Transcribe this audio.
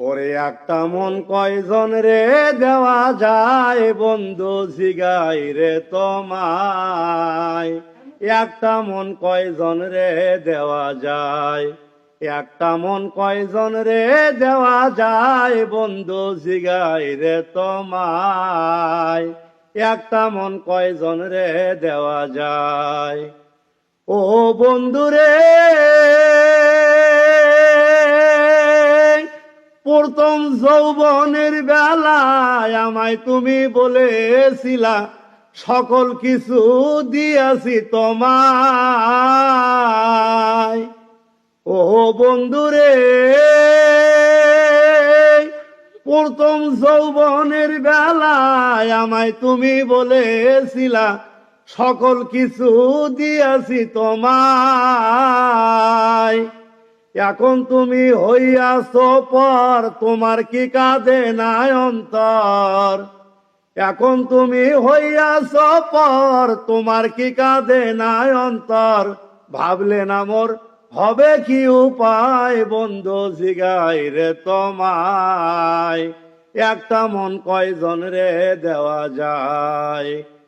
ওরে একটা মন কয়জন রে দেওয়া যায় বন্ধু জিগাই রে তোমায়। একটা মন কয়জন রে দেওয়া যায়, একটা মন কয়জন রে দেওয়া যায় বন্ধু জিগাই রে তোমায়। একটা মন কয়জন রে দেওয়া যায়, ও বন্ধুরে প্রথম যৌবনের বেলায় আমায় তুমি বলেছিলা, সকল কিছু দিয়াছি তোমায়। ও বন্ধুরে, প্রথম যৌবনের বেলায় আমায় তুমি বলেছিলা, সকল কিছু দিয়াছি তোমায়। এখন তুমি হইয়াছ পর, তোমার কি কাঁদে নাই অন্তর? এখন তুমি হইয়াছ পর, তোমার কি কাঁদে নাই অন্তর? ভাবলে না মোর হবে কি উপায়, বন্ধু জিগাই রে তোমায়। একটা মন কয়জন রে দেওয়া যায়?